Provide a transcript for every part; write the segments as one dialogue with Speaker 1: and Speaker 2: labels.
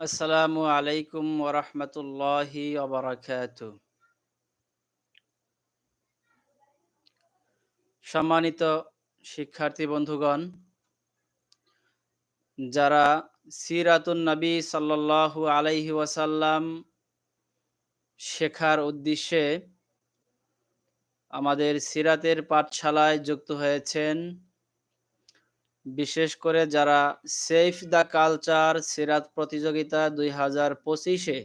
Speaker 1: আসসালামু আলাইকুম ওরহমতুল্লাহি সম্মানিত শিক্ষার্থী বন্ধুগণ, যারা সিরাতুন নবী সাল্লাল্লাহু আলাইহি ওয়াসাল্লাম শেখার উদ্দেশ্যে আমাদের সিরাতের পাঠশালায় যুক্ত হয়েছেন বিশেষ করে যারা সেফ দ্য কালচার সিরাত প্রতিযোগিতা দুই হাজার পঁচিশে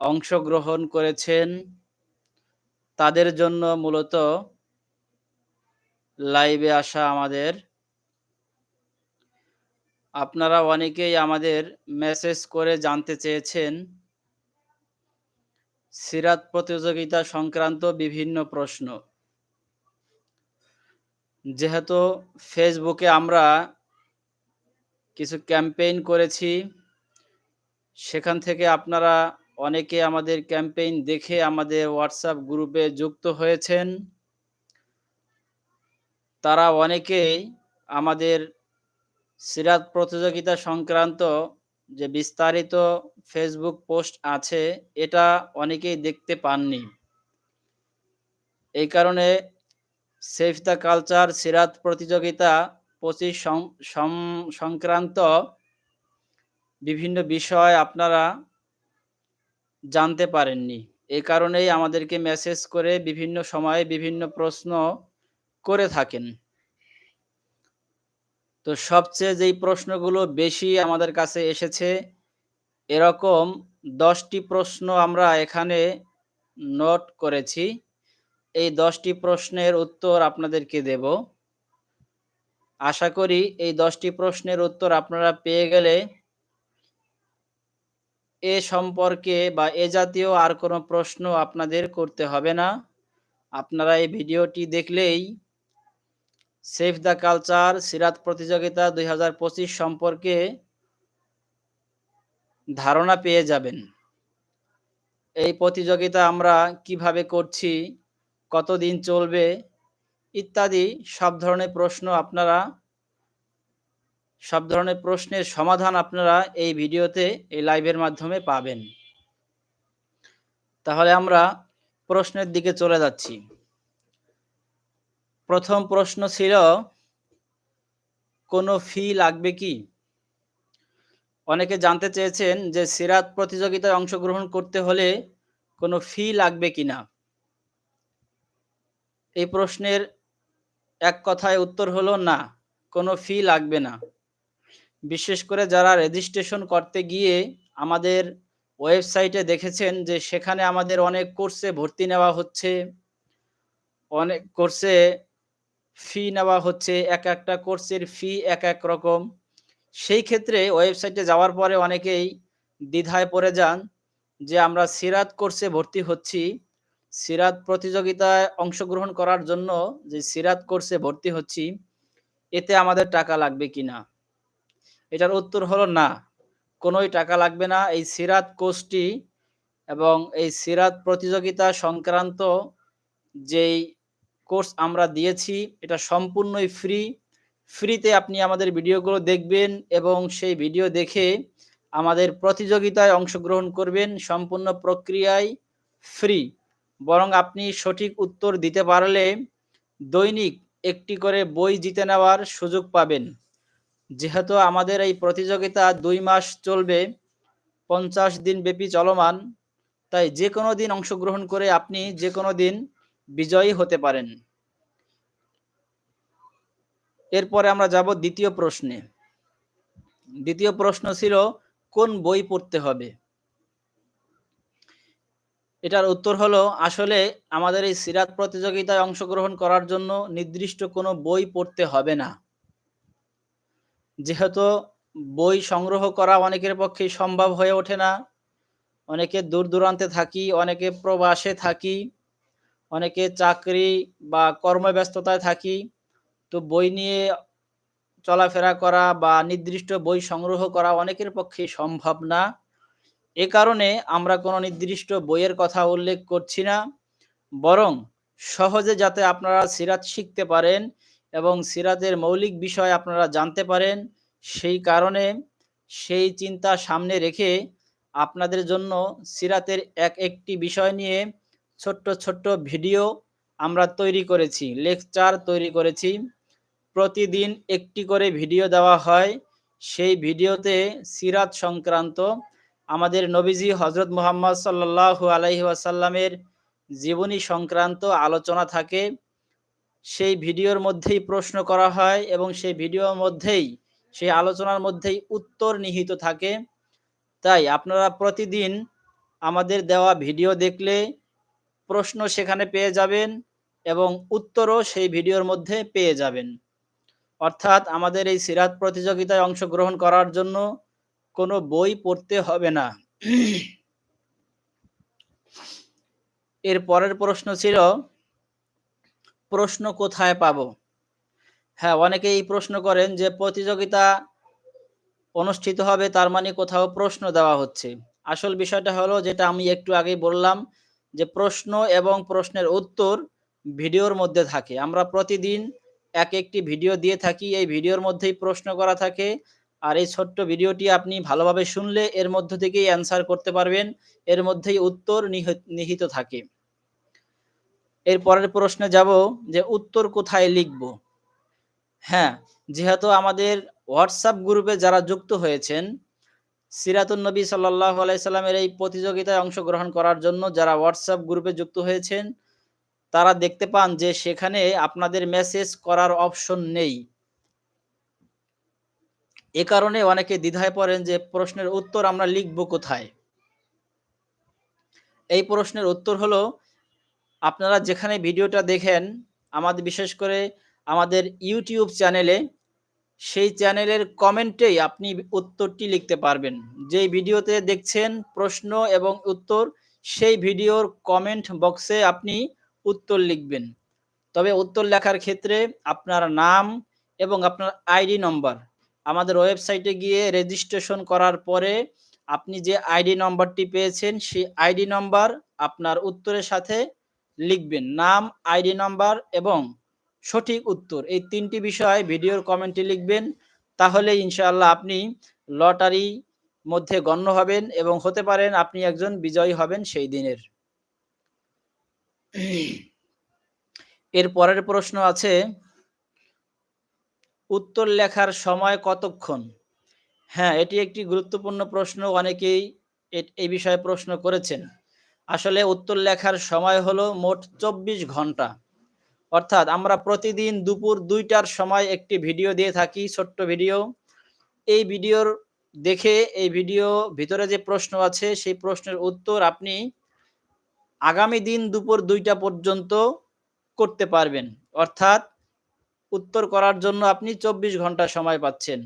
Speaker 1: অংশগ্রহণ করেছেন, তাদের জন্য মূলত লাইভে আসা আমাদের। আপনারা অনেকেই আমাদের মেসেজ করে জানতে চেয়েছেন, সিরাত প্রতিযোগিতা সংক্রান্ত বিভিন্ন প্রশ্ন। যেহেতু ফেসবুকে আমরা কিছু ক্যাম্পেইন করেছি, সেখান থেকে আপনারা অনেকে আমাদের ক্যাম্পেইন দেখে আমাদের হোয়াটসঅ্যাপ গ্রুপে যুক্ত হয়েছেন। তারা অনেকেই আমাদের সিরাত প্রতিযোগিতা সংক্রান্ত যে বিস্তারিত ফেসবুক পোস্ট আছে, এটা অনেকেই দেখতে পাননি। এই কারণে সেফ দ্য কালচার সিরাত প্রতিযোগিতা পঁচিশ সংক্রান্ত বিভিন্ন বিষয় আপনারা জানতে পারেননি। এই কারণেই আমাদেরকে মেসেজ করে বিভিন্ন সময়ে বিভিন্ন প্রশ্ন করে থাকেন। তো সবচেয়ে যেই প্রশ্নগুলো বেশি আমাদের কাছে এসেছে, এরকম দশটি প্রশ্ন আমরা এখানে নোট করেছি। এই দশটি প্রশ্নের উত্তর আপনাদেরকে দেব। আশা করি এই দশটি প্রশ্নের উত্তর আপনারা পেয়ে গেলে এ সম্পর্কে বা এ জাতীয় আর কোনো প্রশ্ন আপনাদের করতে হবে না। আপনারা এই ভিডিওটি দেখলেই সেফ দ্য কালচার সিরাত প্রতিযোগিতা দুই হাজার পঁচিশ সম্পর্কে ধারণা পেয়ে যাবেন। এই প্রতিযোগিতা আমরা কীভাবে করছি কতদিন চলবে, ইত্যাদি সব ধরনের প্রশ্ন আপনারা, সব ধরনের প্রশ্নের সমাধান আপনারা এই ভিডিওতে, এই লাইভের মাধ্যমে পাবেন। তাহলে আমরা প্রশ্নের দিকে চলে যাচ্ছি। প্রথম প্রশ্ন ছিল, কোনো ফি লাগবে কি? অনেকে জানতে চেয়েছেন যে সিরাত প্রতিযোগিতায় অংশগ্রহণ করতে হলে কোনো ফি লাগবে কিনা? এই প্রশ্নের এক কথায় উত্তর হলো না, কোনো ফি লাগবে না। বিশেষ করে যারা রেজিস্ট্রেশন করতে গিয়ে আমাদের ওয়েবসাইটে দেখেছেন যে সেখানে আমাদের অনেক কোর্সে ভর্তি নেওয়া হচ্ছে, অনেক কোর্সে ফি নেওয়া হচ্ছে, এক একটা কোর্সের ফি এক এক রকম। সেই ক্ষেত্রে ওয়েবসাইটে যাওয়ার পরে অনেকেই দ্বিধায় পড়ে যান যে আমরা সিরাত কোর্সে ভর্তি হচ্ছি সিরাত প্রতিযোগিতায় অংশগ্রহণ করার জন্য যে সিরাত কোর্সে ভর্তি হচ্ছি, এতে আমাদের টাকা লাগবে কি না এটার উত্তর হলো না। কোনোই টাকা লাগবে না। এই সিরাত কোর্সটি এবং এই সিরাত প্রতিযোগিতা সংক্রান্ত যেই কোর্স আমরা দিয়েছি, এটা সম্পূর্ণই ফ্রি। ফ্রিতে আপনি আমাদের ভিডিওগুলো দেখবেন এবং সেই ভিডিও দেখে আমাদের প্রতিযোগিতায় অংশগ্রহণ করবেন। সম্পূর্ণ প্রক্রিয়ায় ফ্রি। বরং আপনি সঠিক উত্তর দিতে পারলে দৈনিক একটি করে বই জিতে নেওয়ার সুযোগ পাবেন। যেহেতু আমাদের এই প্রতিযোগিতা দুই মাস চলবে, পঞ্চাশ দিন ব্যাপী চলমান, তাই যে কোনো দিন অংশগ্রহণ করে আপনি যে কোনো দিন বিজয়ী হতে পারেন। এরপরে আমরা যাব দ্বিতীয় প্রশ্নে। দ্বিতীয় প্রশ্ন ছিল, কোন বই পড়তে হবে? এটার উত্তর হলো, আসলে আমাদের এই সিরাত প্রতিযোগিতায় অংশগ্রহণ করার জন্য নির্দিষ্ট কোনো বই পড়তে হবে না। যেহেতু বই সংগ্রহ করা অনেকের পক্ষে সম্ভব হয়ে ওঠে না। অনেকে দূর দূরান্তে থাকি, অনেকে প্রবাসে থাকি, অনেকে চাকরি বা কর্মব্যস্ততায় থাকি। তো বই নিয়ে চলাফেরা করা বা নির্দিষ্ট বই সংগ্রহ করা অনেকের পক্ষে সম্ভব না। এ কারণে আমরা কোনো নির্দিষ্ট বইয়ের কথা উল্লেখ করছি না, বরং সহজে যাতে আপনারা সিরাত শিখতে পারেন এবং সিরাতের মৌলিক বিষয় আপনারা জানতে পারেন, সেই কারণে সেই চিন্তা সামনে রেখে আপনাদের জন্য সিরাতের এক একটি বিষয় নিয়ে ছোট্ট ছোট্ট ভিডিও আমরা তৈরি করেছি, লেকচার তৈরি করেছি। প্রতিদিন একটি করে ভিডিও দেওয়া হয়, সেই ভিডিওতে সিরাত সংক্রান্ত আমাদের নবীজি হজরত মুহাম্মদ সাল্লাহ আলাইহি ওয়াসাল্লামের জীবনী সংক্রান্ত আলোচনা থাকে। সেই ভিডিওর মধ্যেই প্রশ্ন করা হয় এবং সেই ভিডিওর মধ্যেই, সেই আলোচনার মধ্যেই উত্তর নিহিত থাকে। তাই আপনারা প্রতিদিন আমাদের দেওয়া ভিডিও দেখলে প্রশ্ন সেখানে পেয়ে যাবেন এবং উত্তরও সেই ভিডিওর মধ্যে পেয়ে যাবেন। অর্থাৎ আমাদের এই সিরাত প্রতিযোগিতায় অংশগ্রহণ করার জন্য কোনো বই পড়তে হবে না। এর পরের প্রশ্ন ছিল, প্রশ্ন কোথায় পাবো? হ্যাঁ অনেকে এই প্রশ্ন করেন যে প্রতিযোগিতা অনুষ্ঠিত হবে, তার মানে কোথাও প্রশ্ন দেওয়া হচ্ছে। আসল বিষয়টা হলো যেটা আমি একটু আগেই বললাম, যে প্রশ্ন এবং প্রশ্নের উত্তর ভিডিওর মধ্যে থাকে। আমরা প্রতিদিন এক একটি ভিডিও দিয়ে থাকি, এই ভিডিওর মধ্যেই প্রশ্ন করা থাকে। আর এই ছোট্ট ভিডিওটি আপনি ভালোভাবে শুনলে এর মধ্য থেকেই অ্যান্সার করতে পারবেন, এর মধ্যেই উত্তর নিহিত থাকে। এর পরের প্রশ্নে যাব যে উত্তর কোথায় লিখব? হ্যাঁ যেহেতু আমাদের হোয়াটসঅ্যাপ গ্রুপে যারা যুক্ত হয়েছেন সিরাতুল নবী সাল্লাহ আলাইসাল্লামের এই প্রতিযোগিতায় অংশগ্রহণ করার জন্য যারা হোয়াটসঅ্যাপ গ্রুপে যুক্ত হয়েছেন, তারা দেখতে পান যে সেখানে আপনাদের মেসেজ করার অপশন নেই। এ কারণে অনেকে দ্বিধায় পড়েন যে প্রশ্নের উত্তর আমরা লিখব কোথায়? এই প্রশ্নের উত্তর হলো, আপনারা যেখানে ভিডিওটা দেখেন, আমাদের বিশেষ করে আমাদের ইউটিউব চ্যানেলে, সেই চ্যানেলের কমেন্টেই আপনি উত্তরটি লিখতে পারবেন। যেই ভিডিওতে দেখছেন প্রশ্ন এবং উত্তর, সেই ভিডিওর কমেন্ট বক্সে আপনি উত্তর লিখবেন। তবে উত্তর লেখার ক্ষেত্রে আপনার নাম এবং আপনার আইডি নম্বর আমাদের ওয়েবসাইটে গিয়ে রেজিস্ট্রেশন করার পরে আপনি যে আইডি নম্বরটি পেয়েছেন, সেই আইডি নম্বর আপনার উত্তরের সাথে লিখবেন। নাম, আইডি নম্বর এবং সঠিক উত্তর। এই তিনটি বিষয় ভিডিওর কমেন্টে লিখবেন। তাহলে ইনশাআল্লাহ আপনি লটারি মধ্যে গণ্য হবেন এবং হতে পারেন আপনি একজন বিজয়ী হবেন সেই দিনের। এর পরের প্রশ্ন আছে উত্তর লেখার সময় কতক্ষণ? হ্যাঁ এটি একটি গুরুত্বপূর্ণ প্রশ্ন, অনেকেই এই বিষয়ে প্রশ্ন করেছেন। আসলে উত্তর লেখার সময় হলো মোট চব্বিশ ঘণ্টা। অর্থাৎ আমরা প্রতিদিন দুপুর দুইটার সময় একটি ভিডিও দিয়ে থাকি, ছোট্ট ভিডিও। এই ভিডিওর দেখে, এই ভিডিও ভিতরে যে প্রশ্ন আছে, সেই প্রশ্নের উত্তর আপনি আগামী দিন দুপুর দুইটা পর্যন্ত করতে পারবেন। অর্থাৎ উত্তর করার জন্য আপনি চব্বিশ ঘণ্টা সময় পাচ্ছেন।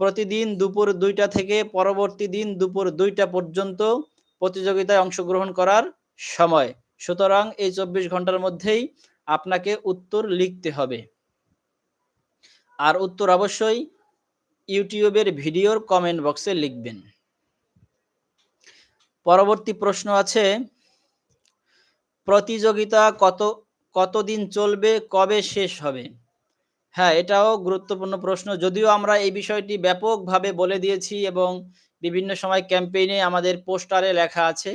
Speaker 1: প্রতিদিন দুপুর দুইটা থেকে পরবর্তী দিন দুপুর দুইটা পর্যন্ত প্রতিযোগিতায় অংশগ্রহণ করার সময়। সুতরাং এই চব্বিশ ঘণ্টার মধ্যেই আপনাকে উত্তর লিখতে হবে। আর উত্তর অবশ্যই ইউটিউবের ভিডিওর কমেন্ট বক্সে লিখবেন। পরবর্তী প্রশ্ন আছে, প্রতিযোগিতা কত কতদিন চলবে, কবে শেষ হবে? হ্যাঁ এটাও গুরুত্বপূর্ণ প্রশ্ন। যদিও আমরা এই বিষয়টি ব্যাপকভাবে বলে দিয়েছি এবং বিভিন্ন সময় ক্যাম্পেইনে আমাদের পোস্টারে লেখা আছে,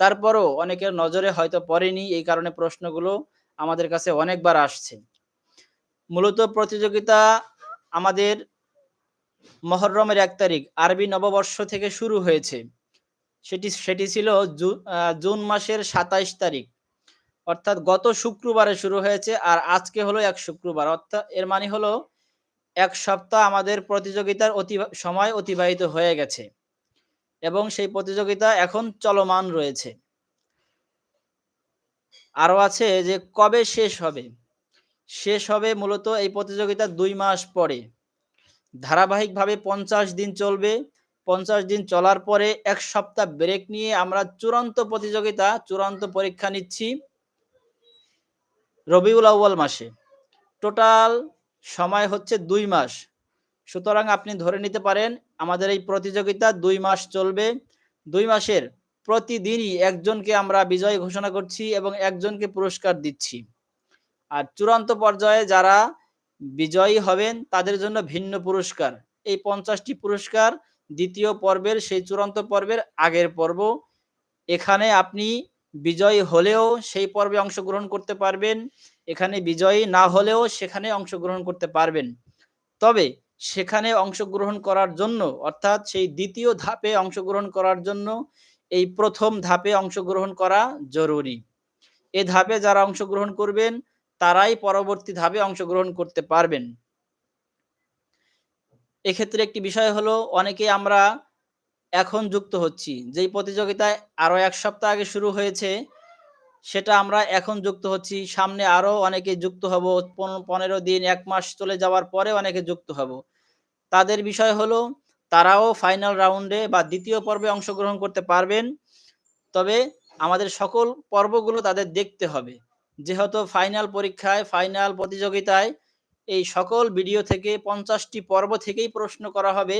Speaker 1: তারপরও অনেকের নজরে হয়তো পড়েনি, এই কারণে প্রশ্নগুলো আমাদের কাছে অনেকবার আসছে। মূলত প্রতিযোগিতা আমাদের মহরমের এক তারিখ, আরবি নববর্ষ থেকে শুরু হয়েছে। সেটি সেটি ছিল জুন মাসের সাতাইশ তারিখ। অর্থাৎ গত শুক্রবারে শুরু হয়েছে আর আজকে হলো এক শুক্রবার। অর্থাৎ এর মানে হলো এক সপ্তাহ আমাদের প্রতিযোগিতার অতি সময় অতিবাহিত হয়ে গেছে এবং সেই প্রতিযোগিতা এখন চলমান রয়েছে। আরও আছে যে কবে শেষ হবে? শেষ হবে মূলত এই প্রতিযোগিতা দুই মাস পরে। ধারাবাহিকভাবে পঞ্চাশ দিন চলবে। পঞ্চাশ দিন চলার পরে এক সপ্তাহ ব্রেক নিয়ে আমরা চূড়ান্ত প্রতিযোগিতা, চূড়ান্ত পরীক্ষা নিচ্ছি। রবিউল আউ্বাল মাসে। টোটাল সময় হচ্ছে দুই মাস। সুতরাং আপনি ধরে নিতে পারেন, আমাদের এই প্রতিযোগিতা দুই মাস চলবে। দুই মাসের প্রতিদিনই একজনকে আমরা বিজয় ঘোষণা করছি এবং একজনকে পুরস্কার দিচ্ছি। আর চূড়ান্ত পর্যায়ে যারা বিজয়ী হবেন, তাদের জন্য ভিন্ন পুরস্কার। এই পঞ্চাশটি পুরস্কার দ্বিতীয় পর্বের, সেই চূড়ান্ত পর্বের আগের পর্ব। এখানে আপনি বিজয়ী হলেও সেই পর্বে অংশগ্রহণ করতে পারবেন। এখানে বিজয়ী না হলেও সেখানে অংশগ্রহণ করতে পারবেন। তবে সেখানে অংশগ্রহণ করার জন্য, অর্থাৎ সেই দ্বিতীয় ধাপে অংশগ্রহণ করার জন্য এই প্রথম ধাপে অংশগ্রহণ করা জরুরি। এ ধাপে যারা অংশগ্রহণ করবেন, তারাই পরবর্তী ধাপে অংশগ্রহণ করতে পারবেন। এক্ষেত্রে একটি বিষয় হলো, অনেকে আমরা এখন যুক্ত হচ্ছি। যেই প্রতিযোগিতায় আরও এক সপ্তাহ আগে শুরু হয়েছে, সেটা আমরা এখন যুক্ত হচ্ছি। সামনে আরও অনেকে যুক্ত হব। পনেরো দিন, এক মাস চলে যাওয়ার পরে অনেকে যুক্ত হব। তাদের বিষয় হলো, তারাও ফাইনাল রাউন্ডে বা দ্বিতীয় পর্বে অংশগ্রহণ করতে পারবেন। তবে আমাদের সকল পর্বগুলো তাদের দেখতে হবে। যেহেতু ফাইনাল পরীক্ষায়, ফাইনাল প্রতিযোগিতায় এই সকল ভিডিও থেকে পঞ্চাশটি পর্ব থেকেই প্রশ্ন করা হবে।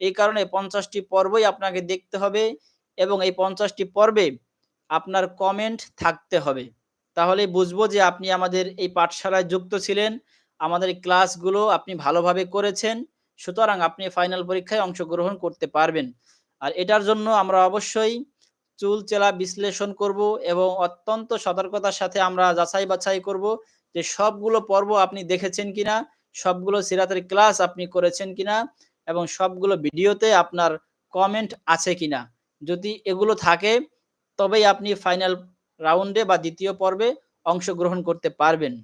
Speaker 1: এই কারণে পঞ্চাশটি পর্বই আপনাকে দেখতে হবে এবং এই পঞ্চাশটি পর্বে আপনার কমেন্ট থাকতে হবে। তাহলে বুঝব যে আপনি আমাদের এই পাঠশালায় যুক্ত ছিলেন, আমাদের ক্লাসগুলো আপনি ভালোভাবে করেছেন, সুতরাং আপনি ফাইনাল পরীক্ষায় অংশগ্রহণ করতে পারবেন। আর এটার জন্য আমরা অবশ্যই চুল চেলা বিশ্লেষণ করব এবং অত্যন্ত সতর্কতার সাথে আমরা যাচাই বাছাই করব যে সবগুলো পর্ব আপনি দেখেছেন কিনা, সবগুলো সিরাতের ক্লাস আপনি করেছেন কিনা এবং সবগুলো ভিডিওতে আপনার কমেন্ট আছে কিনা। যদি এগুলো থাকে, তবেই আপনি ফাইনাল রাউন্ডে বা দ্বিতীয় পর্বে অংশগ্রহণ করতে পারবেন।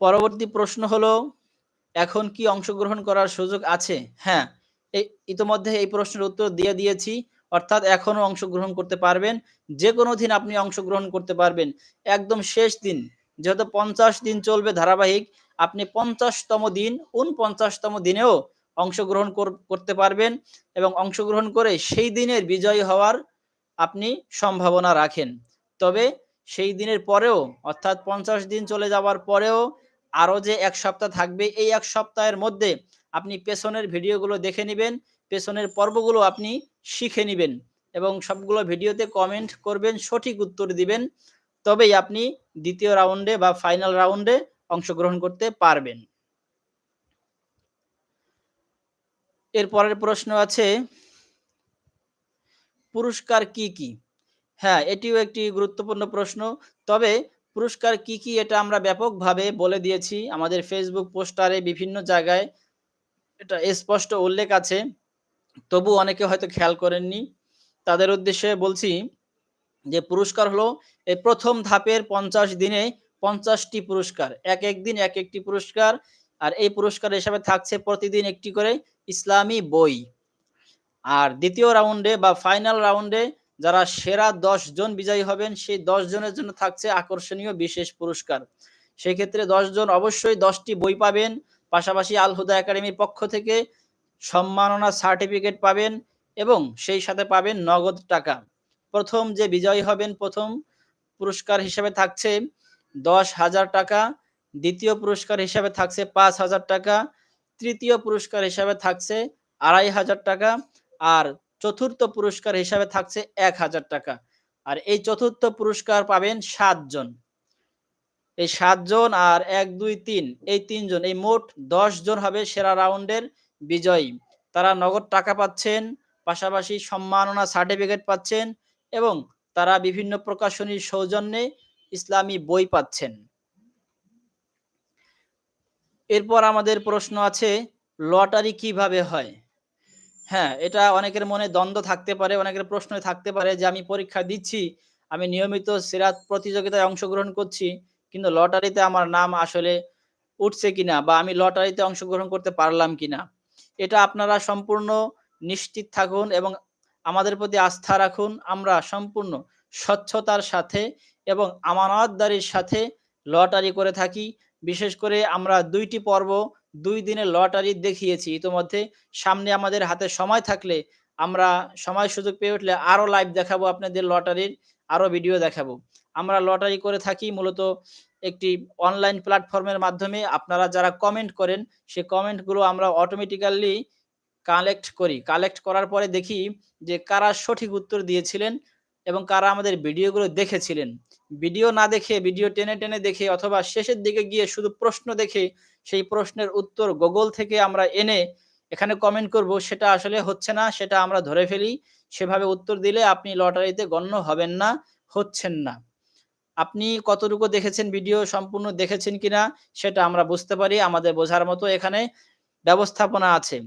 Speaker 1: পরবর্তী প্রশ্ন হলো, এখন কি অংশগ্রহণ করার সুযোগ আছে? হ্যাঁ ইতোমধ্যে এই প্রশ্নের উত্তর দিয়ে দিয়েছি। অর্থাৎ এখনও অংশগ্রহণ করতে পারবেন। যে কোনো দিন আপনি অংশগ্রহণ করতে পারবেন। একদম শেষ দিন, যেহেতু পঞ্চাশ দিন চলবে ধারাবাহিক আপনি পঞ্চাশতম দিন উনপঞ্চাশতম দিনেও অংশগ্রহণ করতে পারবেন এবং অংশগ্রহণ করে সেই দিনের বিজয়ী হওয়ার আপনি সম্ভাবনা রাখেন। তবে সেই দিনের পরেও, অর্থাৎ পঞ্চাশ দিন চলে যাওয়ার পরেও আরও যে এক সপ্তাহ থাকবে, এই এক সপ্তাহের মধ্যে আপনি পেছনের ভিডিওগুলো দেখে নেবেন, পেছনের পর্বগুলো আপনি শিখে নেবেন এবং সবগুলো ভিডিওতে কমেন্ট করবেন, সঠিক উত্তর দিবেন। তবেই আপনি দ্বিতীয় রাউন্ডে বা ফাইনাল রাউন্ডে অংশগ্রহণ করতে পারবেন। এর পরের প্রশ্ন আছে, পুরস্কার কি কি? হ্যাঁ এটিও একটি গুরুত্বপূর্ণ প্রশ্ন। তবে পুরস্কার কি কি এটা আমরা ব্যাপকভাবে বলে দিয়েছি। আমাদের ফেসবুক পোস্টারে বিভিন্ন জায়গায় এটা স্পষ্ট উল্লেখ আছে। তবু অনেকে হয়তো খেয়াল করেননি। তাদের উদ্দেশ্যে বলছি যে, পুরস্কার হলো এই প্রথম ধাপের পঞ্চাশ দিনে পঞ্চাশটি পুরস্কার, এক এক দিন এক একটি পুরস্কার, আর এই পুরস্কার হিসাবে থাকছে প্রতিদিন একটি করে ইসলামী বই। আর দ্বিতীয় রাউন্ডে বা ফাইনাল রাউন্ডে যারা সেরা দশ জন বিজয়ী হবেন, সেই দশ জনের জন্য থাকছে আকর্ষণীয় বিশেষ পুরস্কার। সেই ক্ষেত্রে দশ জন অবশ্যই দশটি বই পাবেন, পাশাপাশি আল হুদা একাডেমির পক্ষ থেকে সম্মাননা সার্টিফিকেট পাবেন এবং সেই সাথে পাবেন নগদ টাকা। প্রথম যে বিজয়ী হবেন, প্রথম পুরস্কার হিসেবে থাকছে দশ হাজার টাকা, দ্বিতীয় পুরস্কার হিসাবে থাকছে পাঁচ হাজার টাকা, তৃতীয় পুরস্কার হিসাবে থাকছে আড়াই হাজার টাকা, আর চতুর্থ পুরস্কার হিসাবে থাকছে এক হাজার টাকা। আর এই চতুর্থ পুরস্কার পাবেন সাতজন। এই সাতজন আর এক, দুই, তিন, এই তিনজন, এই মোট দশ জন হবে সেরা রাউন্ডের বিজয়ী। তারা নগদ টাকা পাচ্ছেন, পাশাপাশি সম্মাননা সার্টিফিকেট পাচ্ছেন এবং তারা বিভিন্ন প্রকাশনীর সৌজন্যে ইসলামী বই পাচ্ছেন। এরপর আমাদের প্রশ্ন আছে, লটারি কীভাবে হয়? হ্যাঁ এটা অনেকের মনে দ্বন্দ্ব থাকতে পারে, অনেকের প্রশ্ন থাকতে পারে যে আমি পরীক্ষা দিচ্ছি, আমি নিয়মিত সিরাত প্রতিযোগিতায় অংশগ্রহণ করছি, কিন্তু লটারিতে আমার নাম আসলে উঠছে কিনা বা আমি লটারিতে অংশগ্রহণ করতে পারলাম কিনা? এটা আপনারা সম্পূর্ণ নিশ্চিত থাকুন এবং আমাদের প্রতি আস্থা রাখুন। আমরা সম্পূর্ণ স্বচ্ছতার সাথে এবং আমানতদারির সাথে লটারি করে থাকি। বিশেষ করে আমরা দুইটি পর্ব দুই দিনে লটারি দেখিয়েছি। ইতোমধ্যে সামনে আমাদের হাতে সময় থাকলে আমরা সময় সুযোগ পেয়ে উঠলে আরও লাইভ দেখাবো আপনাদের লটারির আরও ভিডিও দেখাবো। আমরা লটারি করে থাকি মূলত একটি অনলাইন প্ল্যাটফর্মের মাধ্যমে। আপনারা যারা কমেন্ট করেন, সে কমেন্টগুলো আমরা অটোমেটিক্যালি কালেক্ট করি। কালেক্ট করার পরে দেখি যে কারা সঠিক উত্তর দিয়েছিলেন এবং কারা আমাদের ভিডিওগুলো দেখেছিলেন। ভিডিও না দেখে, ভিডিও টেনে টেনে দেখে অথবা শেষের দিকে গিয়ে শুধু প্রশ্ন দেখে সেই প্রশ্নের উত্তর গুগল থেকে আমরা এনে এখানে কমেন্ট করব, সেটা আসলে হচ্ছে না, সেটা আমরা ধরে ফেলি। সেভাবে উত্তর দিলে আপনি লটারিতে গণ্য হবেন না, হচ্ছেন না। আপনি কতটুকু দেখেছেন ভিডিও, সম্পূর্ণ দেখেছেন কিনা, সেটা আমরা বুঝতে পারি, আমাদের বোঝার মতো এখানে ব্যবস্থাপনা আছে।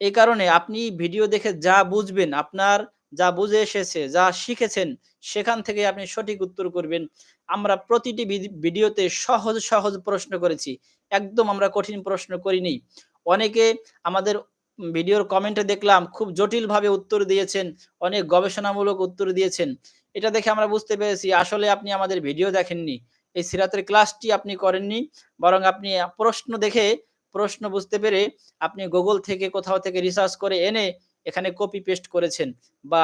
Speaker 1: এই কারণে আপনি ভিডিও দেখে যা বুঝবেন, আপনার যা বুঝে এসেছে, যা শিখেছেন, সেখান থেকে আপনি সঠিক উত্তর করবেন। আমরা প্রতিটি ভিডিওতে সহজ সহজ প্রশ্ন করেছি। একদম আমরা কঠিন প্রশ্ন করিনি। অনেকে আমাদের ভিডিওর কমেন্টে দেখলাম, খুব জটিলভাবে উত্তর দিয়েছেন, অনেক গবেষণামূলক উত্তর দিয়েছেন। এটা দেখে আমরা বুঝতে পেরেছি, আসলে আপনি আমাদের ভিডিও দেখেননি। এই সিরাতের ক্লাসটি আপনি করেননি, বরং আপনি প্রশ্ন দেখে, প্রশ্ন বুঝতে পেরে, আপনি গুগল থেকে কোথাও থেকে রিসার্চ করে এনে এখানে কপি পেস্ট করেছেন বা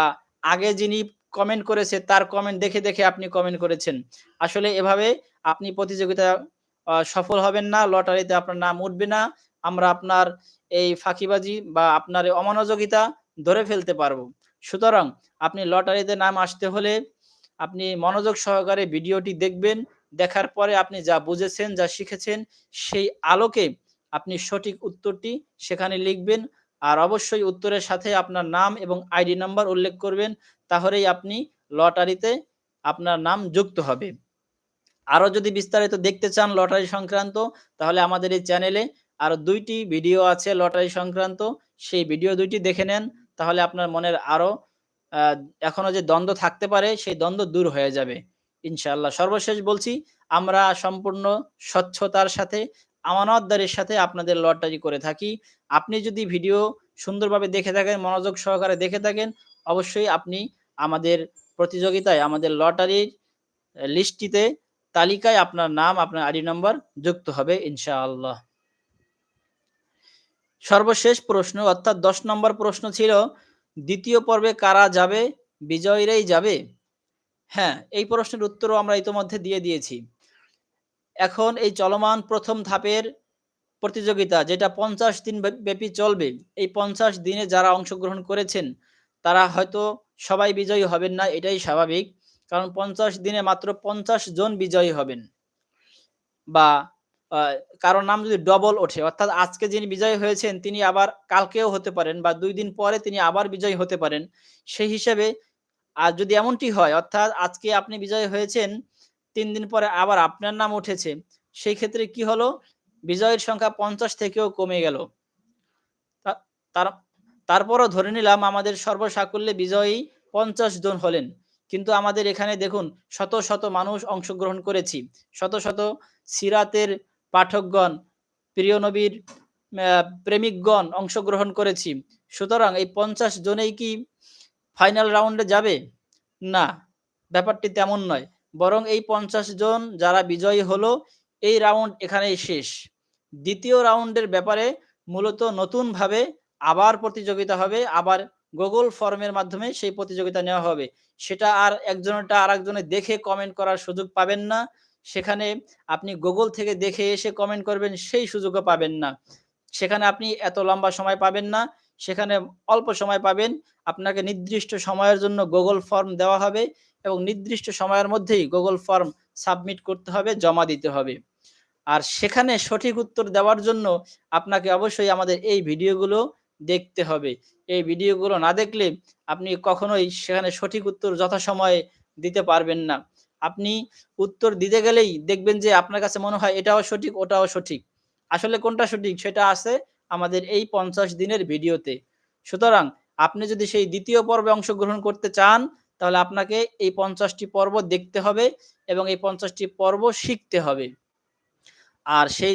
Speaker 1: আগে যিনি কমেন্ট করেছে, তার কমেন্ট দেখে দেখে আপনি কমেন্ট করেছেন। আসলে এভাবে আপনি প্রতিযোগিতা সফল হবেন না, লটারিতে আপনার নাম উঠবে না, আমরা আপনার এই ফাঁকিবাজি বা আপনার এই অমনোযোগিতা ধরে ফেলতে পারব। সুতরাং আপনি লটারিতে নাম আসতে হলে আপনি মনোযোগ সহকারে ভিডিওটি দেখবেন, দেখার পরে আপনি যা বুঝেছেন, যা শিখেছেন, সেই আলোকে আপনি সঠিক উত্তরটি সেখানে লিখবেন। আর অবশ্যই উত্তরের সাথে আপনার নাম এবং আইডি নাম্বার উল্লেখ করবেন, তাহলেই আপনি লটারিতে আপনার নাম যুক্ত হবে। আরও যদি বিস্তারিত দেখতে চান লটারি সংক্রান্ত, তাহলে আমাদের এই চ্যানেলে আরও দুইটি ভিডিও আছে লটারি সংক্রান্ত, সেই ভিডিও দুইটি দেখে নেন, তাহলে আপনার মনের আরও এখনও যে দ্বন্দ্ব থাকতে পারে, সেই দ্বন্দ্ব দূর হয়ে যাবে। ইনশাআল্লাহ। সর্বশেষ বলছি, আমরা সম্পূর্ণ স্বচ্ছতার সাথে, আমানতদারের সাথে আপনাদের লটারি করে থাকি। আপনি যদি ভিডিও সুন্দরভাবে দেখে থাকেন, মনোযোগ সহকারে দেখে থাকেন, অবশ্যই আপনি আমাদের প্রতিযোগিতায়, আমাদের লটারির লিস্টটিতে তালিকায় আপনার নাম, আপনার আইডি নম্বর যুক্ত হবে, ইনশাআল্লাহ। সর্বশেষ প্রশ্ন, অর্থাৎ দশ নম্বর প্রশ্ন ছিল, দ্বিতীয় পর্বে কারা যাবে, বিজয়ীরাই যাবে? হ্যাঁ এই প্রশ্নের উত্তরও আমরা ইতোমধ্যে দিয়ে দিয়েছি। এখন এই চলমান প্রথম ধাপের প্রতিযোগিতা, যেটা পঞ্চাশ দিন ব্যাপী চলবে। এই পঞ্চাশ দিনে যারা অংশগ্রহণ করেছেন, তারা হয়তো সবাই বিজয়ী হবেন না, এটাই স্বাভাবিক। কারণ পঞ্চাশ দিনে মাত্র পঞ্চাশ জন বিজয়ী হবেন। বা কারোর নাম যদি ডবল ওঠে, অর্থাৎ আজকে যিনি বিজয়ী হয়েছেন, তিনি আবার কালকেও হতে পারেন বা দুই দিন পরে তিনি আবার বিজয়ী হতে পারেন। সেই হিসেবে আর যদি এমনটি হয়, অর্থাৎ আজকে আপনি বিজয়ী হয়েছেন, তিন দিন পরে আবার আপনার নাম উঠেছে, সেই ক্ষেত্রে কি হলো? বিজয়ের সংখ্যা পঞ্চাশ থেকেও কমে গেল। তার, তারপরও ধরে নিলাম আমাদের সর্বসাকুল্যে বিজয়ী পঞ্চাশ জন হলেন। কিন্তু আমাদের এখানে দেখুন, শত শত মানুষ অংশগ্রহণ করেছি। শত শত সিরাতের পাঠকগণ, প্রিয় নবীর প্রেমিকগণ অংশগ্রহণ করেছি। সুতরাং এই পঞ্চাশ জনেই কি ফাইনাল রাউন্ডে যাবে? না, ব্যাপারটি তেমন নয়। বরং এই পঞ্চাশ জন যারা বিজয়ী হলো, এই রাউন্ড এখানেই শেষ। দ্বিতীয় রাউন্ডের ব্যাপারে মূলত নতুনভাবে আবার প্রতিযোগিতা হবে, আবার গুগল ফর্মের মাধ্যমে সেই প্রতিযোগিতা নেওয়া হবে। সেটা আর একজনটা আর একজনে দেখে কমেন্ট করার সুযোগ পাবেন না। সেখানে আপনি গুগল থেকে দেখে এসে কমেন্ট করবেন, সেই সুযোগও পাবেন না। সেখানে আপনি এত লম্বা সময় পাবেন না। সেখানে অল্প সময় পাবেন। আপনাকে নির্দিষ্ট সময়ের জন্য গুগল ফর্ম দেওয়া হবে এবং নির্দিষ্ট সময়ের মধ্যেই গুগল ফর্ম সাবমিট করতে হবে, জমা দিতে হবে। আর সেখানে সঠিক উত্তর দেওয়ার জন্য আপনাকে অবশ্যই আমাদের এই ভিডিওগুলো দেখতে হবে। এই ভিডিওগুলো না দেখলে আপনি কখনোই সেখানে সঠিক উত্তর যথাসময়ে দিতে পারবেন না। আপনি উত্তর দিতে গেলেই দেখবেন যে আপনার কাছে মনে হয় এটাও সঠিক, ওটাও সঠিক। আসলে কোনটা সঠিক সেটা আছে আমাদের এই পঞ্চাশ দিনের ভিডিওতে। সুতরাং আপনি যদি সেই দ্বিতীয় পর্বে অংশগ্রহণ করতে চান, তাহলে আপনাকে এই পঞ্চাশটি পর্ব দেখতে হবে এবং এই পঞ্চাশটি পর্ব শিখতে হবে। আর সেই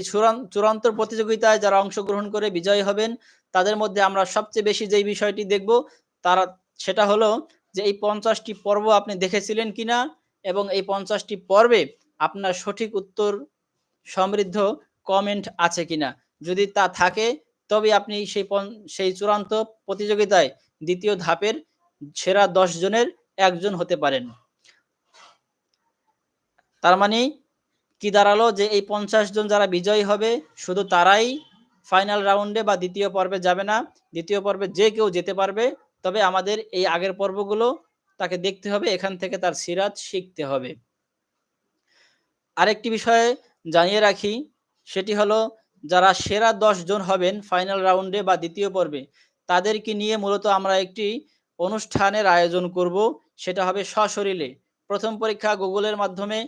Speaker 1: চূড়ান্ত প্রতিযোগিতায় যারা অংশগ্রহণ করে বিজয়ী হবেন, তাদের মধ্যে আমরা সবচেয়ে বেশি যেই বিষয়টি দেখব, তারা সেটা হলো যে এই পঞ্চাশটি পর্ব আপনি দেখেছিলেন কিনা এবং এই পঞ্চাশটি পর্বে আপনার সঠিক উত্তর সমৃদ্ধ কমেন্ট আছে কিনা। যদি তা থাকে তবে আপনি সেই সেই চূড়ান্ত প্রতিযোগিতায় দ্বিতীয় ধাপের সেরা দশ জনের একজন হতে পারেন। তার মানে কি দাঁড়াল যে এই পঞ্চাশ জন যারা বিজয়ী হবে, শুধু তারাই ফাইনাল রাউন্ডে বা দ্বিতীয় পর্বে যাবে না। দ্বিতীয় পর্বে যে কেউ যেতে পারবে, তবে আমাদের এই আগের পর্বগুলো তাকে দেখতে হবে, এখান থেকে তার সিরাত শিখতে হবে। আরেকটি বিষয়ে জানিয়ে রাখি, সেটি হলো, যারা সেরা দশ জন হবেন ফাইনাল রাউন্ডে বা দ্বিতীয় পর্বে, তাদেরকে নিয়ে মূলত আমরা একটি অনুষ্ঠানের আয়োজন করব, সেটা হবে সশরীরে। প্রথম পরীক্ষা গুগলের মাধ্যমে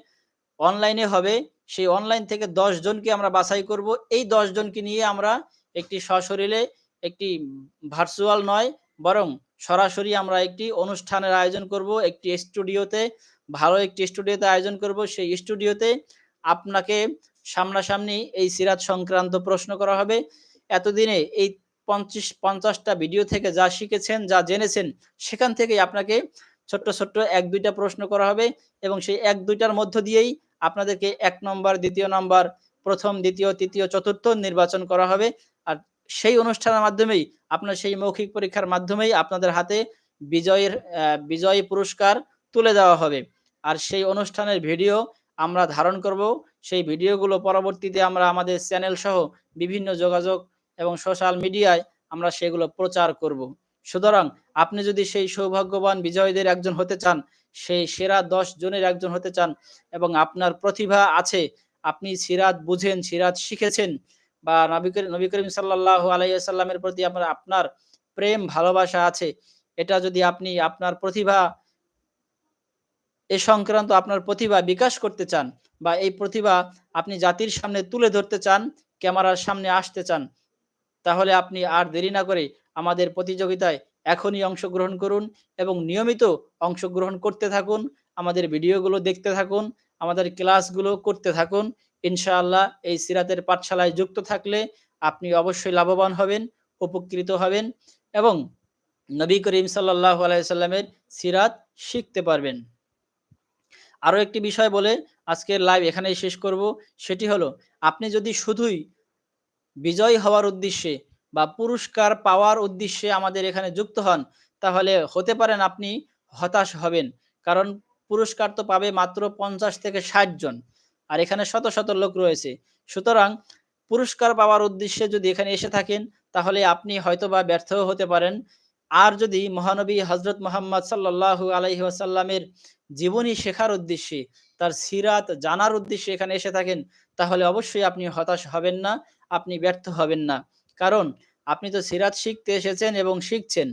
Speaker 1: অনলাইনে হবে। সেই অনলাইন থেকে দশ জনকে আমরা বাছাই করব। এই দশ জনকে নিয়ে আমরা একটি সশরীরে একটি ভার্চুয়াল নয়, বরং সরাসরি আমরা একটি অনুষ্ঠানের আয়োজন করব। একটি স্টুডিওতে ভালো একটি স্টুডিওতে আয়োজন করব। সেই স্টুডিওতে আপনাকে সামনাসামনি এই সিরাত সংক্রান্ত প্রশ্ন করা হবে। এতদিনে এই পঞ্চাশ, পঞ্চাশটা ভিডিও থেকে যা শিখেছেন, যা জেনেছেন, সেখান থেকেই আপনাকে ছোট্ট ছোট্ট এক, দুইটা প্রশ্ন করা হবে এবং সেই এক, দুইটার মধ্য দিয়েই আপনাদেরকে এক নম্বর, দ্বিতীয় নম্বর, প্রথম, দ্বিতীয়, তৃতীয়, চতুর্থ নির্বাচন করা হবে। আর সেই অনুষ্ঠানের মাধ্যমেই, আপনার সেই মৌখিক পরীক্ষার মাধ্যমেই আপনাদের হাতে বিজয়ের বিজয়ী পুরস্কার তুলে দেওয়া হবে। আর সেই অনুষ্ঠানের ভিডিও আমরা ধারণ করব। সেই ভিডিওগুলো পরবর্তীতে আমরা আমাদের চ্যানেল সহ বিভিন্ন যোগাযোগ এবং সোশ্যাল মিডিয়ায় আমরা সেগুলো প্রচার করব। সুতরাং আপনি যদি সেই সৌভাগ্যবান বিজয়ীদের একজন হতে চান সেই সেরা দশ জনের একজন হতে চান এবং আপনার প্রতিভা আছে, আপনি সিরাত বুঝেন, সিরাত শিখেছেন বা নবী নবী করিম সাল্লাহ আলাইসাল্লামের প্রতি আপনার আপনার প্রেম, ভালোবাসা আছে, এটা যদি আপনি আপনার প্রতিভা এ সংক্রান্ত আপনার প্রতিভা বিকাশ করতে চান বা এই প্রতিভা আপনি জাতির সামনে তুলে ধরতে চান, ক্যামেরার সামনে আসতে চান, তাহলে আপনি আর দেরি না করে আমাদের প্রতিযোগিতায় এখনই অংশগ্রহণ করুন এবং নিয়মিত অংশগ্রহণ করতে থাকুন, আমাদের ভিডিওগুলো দেখতে থাকুন, আমাদের ক্লাসগুলো করতে থাকুন। ইনশাআল্লাহ এই সিরাতের পাঠশালায় যুক্ত থাকলে আপনি অবশ্যই লাভবান হবেন, উপকৃত হবেন এবং নবী করিম সাল্লাহ আলাইসাল্লামের সিরাত শিখতে পারবেন। আরও একটি বিষয় বলে আজকের লাইভ এখানেই শেষ করব, সেটি হলো আপনি যদি শুধুই বিজয় হওয়ার উদ্দেশ্যে বা পুরস্কার পাওয়ার উদ্দেশ্যে আমাদের এখানে যুক্ত হন, তাহলে হতে পারেন আপনি হতাশ হবেন। কারণ পুরস্কার তো পাবে মাত্র পঞ্চাশ থেকে ষাট জন, আর এখানে শত শত লোক রয়েছে। সুতরাং পুরস্কার পাওয়ার উদ্দেশ্যে যদি এখানে এসে থাকেন, তাহলে আপনি হয়তোবা ব্যর্থ হতে পারেন। আর যদি মহানবী হজরত মোহাম্মদ সাল্লাহ আলহি আসাল্লামের জীবনী শেখার উদ্দেশ্যে, তার সিরাত জানার উদ্দেশ্যে এখানে এসে থাকেন, তাহলে অবশ্যই আপনি হতাশ হবেন না, আপনি ব্যর্থ হবেন না। কারণ আপনি তো সিরাত শিখতে এসেছেন এবং শিখছেন।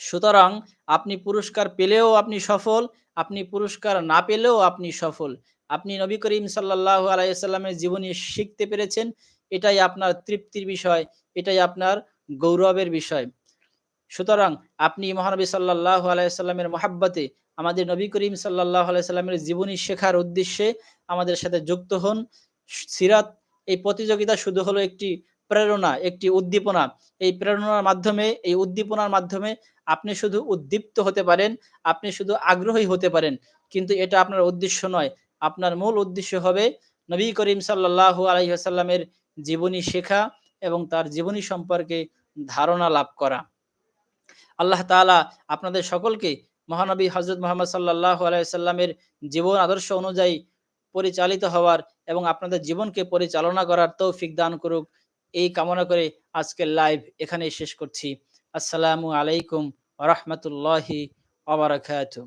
Speaker 1: সুতরাং আপনি পুরস্কার পেলেও আপনি সফল, আপনি পুরস্কার না পেলেও আপনি সফল। আপনি নবী করিম সাল্লাহ আলাইসাল্লামের জীবনী শিখতে পেরেছেন, এটাই আপনার তৃপ্তির বিষয়, এটাই আপনার গৌরবের বিষয়। সুতরাং আপনি মহানবী সাল্লাহ আলাইসাল্লামের মহাব্বাতে আমাদের নবী করিম সাল্লাহ আলাইসাল্লামের জীবনী শেখার উদ্দেশ্যে আমাদের সাথে যুক্ত হন। সিরাত এই প্রতিযোগিতা শুধু হলো একটি প্রেরণা, একটি উদ্দীপনা। এই প্রেরণার মাধ্যমে, এই উদ্দীপনার মাধ্যমে আপনি শুধু উদ্দীপ্ত হতে পারেন, আপনি শুধু আগ্রহী হতে পারেন। কিন্তু এটা আপনার উদ্দেশ্য নয়। আপনার মূল উদ্দেশ্য হবে নবী করিম সাল্লাহ আলহিহাসাল্লামের জীবনী শেখা এবং তার জীবনী সম্পর্কে ধারণা লাভ করা। আল্লাহ তালা আপনাদের সকলকে মহানবী হজরত মোহাম্মদ সাল্লাহ আলাইসাল্লামের জীবন আদর্শ অনুযায়ী পরিচালিত হওয়ার এবং আপনাদের জীবনকে পরিচালনা করার তৌফিক দান করুক। এই কামনা করে আজকের লাইভ এখানেই শেষ করছি। আসসালামু আলাইকুম রহমতুল্লাহি আবরাকাতুহ